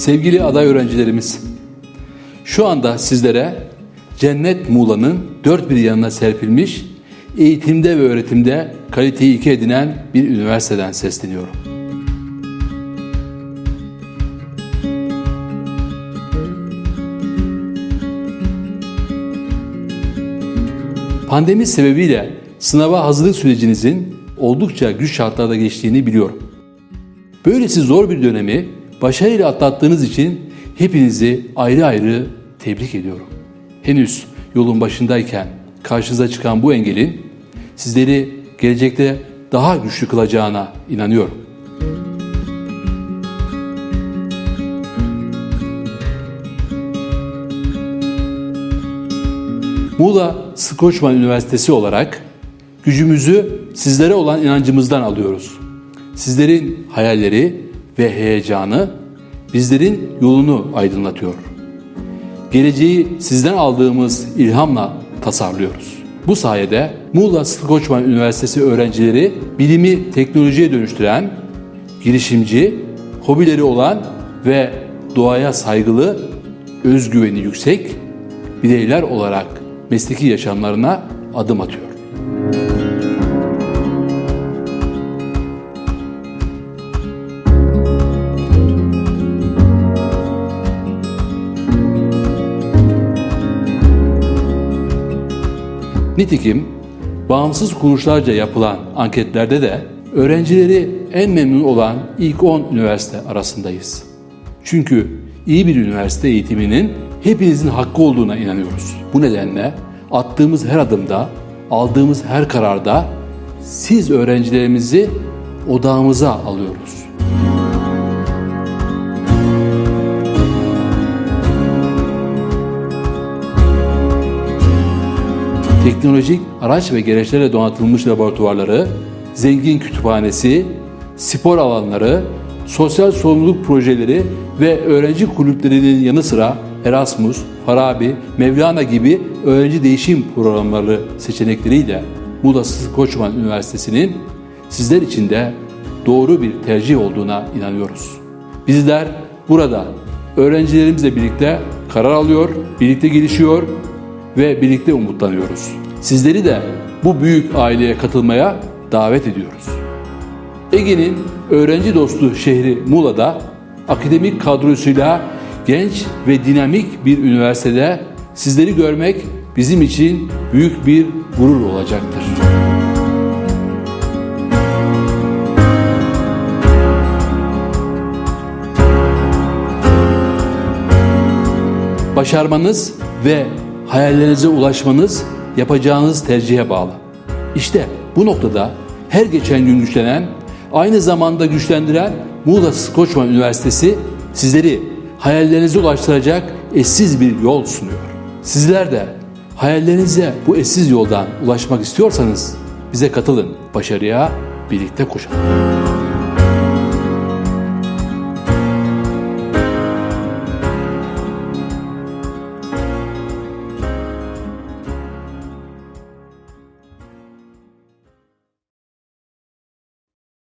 Sevgili aday öğrencilerimiz, şu anda sizlere Cennet Muğla'nın dört bir yanına serpilmiş, eğitimde ve öğretimde kaliteyi iki edinen bir üniversiteden sesleniyorum. Pandemi sebebiyle sınava hazırlık sürecinizin oldukça güç şartlarda geçtiğini biliyorum. Böylesi zor bir dönemi başarıyla atlattığınız için hepinizi ayrı ayrı tebrik ediyorum. Henüz yolun başındayken karşınıza çıkan bu engelin sizleri gelecekte daha güçlü kılacağına inanıyorum. Muğla Skoçman Üniversitesi olarak gücümüzü sizlere olan inancımızdan alıyoruz. Sizlerin hayalleri ve heyecanı bizlerin yolunu aydınlatıyor. Geleceği sizden aldığımız ilhamla tasarlıyoruz. Bu sayede Muğla Skoçman Üniversitesi öğrencileri bilimi teknolojiye dönüştüren, girişimci, hobileri olan ve doğaya saygılı, özgüveni yüksek bireyler olarak mesleki yaşamlarına adım atıyor. Nitekim bağımsız kuruluşlarca yapılan anketlerde de öğrencileri en memnun olan ilk 10 üniversite arasındayız. Çünkü iyi bir üniversite eğitiminin hepinizin hakkı olduğuna inanıyoruz. Bu nedenle attığımız her adımda, aldığımız her kararda siz öğrencilerimizi odağımıza alıyoruz. Teknolojik araç ve gereçlerle donatılmış laboratuvarları, zengin kütüphanesi, spor alanları, sosyal sorumluluk projeleri ve öğrenci kulüplerinin yanı sıra Erasmus, Farabi, Mevlana gibi öğrenci değişim programları seçenekleriyle Muğla Koçman Üniversitesi'nin sizler için de doğru bir tercih olduğuna inanıyoruz. Bizler burada öğrencilerimizle birlikte karar alıyor, birlikte gelişiyor ve birlikte umutlanıyoruz. Sizleri de bu büyük aileye katılmaya davet ediyoruz. Ege'nin öğrenci dostu şehri Muğla'da akademik kadrosuyla genç ve dinamik bir üniversitede sizleri görmek bizim için büyük bir gurur olacaktır. Başarmanız ve hayallerinize ulaşmanız yapacağınız tercihe bağlı. İşte bu noktada her geçen gün güçlenen, aynı zamanda güçlendiren Muğla Koçman Üniversitesi sizleri hayallerinize ulaştıracak eşsiz bir yol sunuyor. Sizler de hayallerinize bu eşsiz yoldan ulaşmak istiyorsanız bize katılın. Başarıya birlikte koşalım.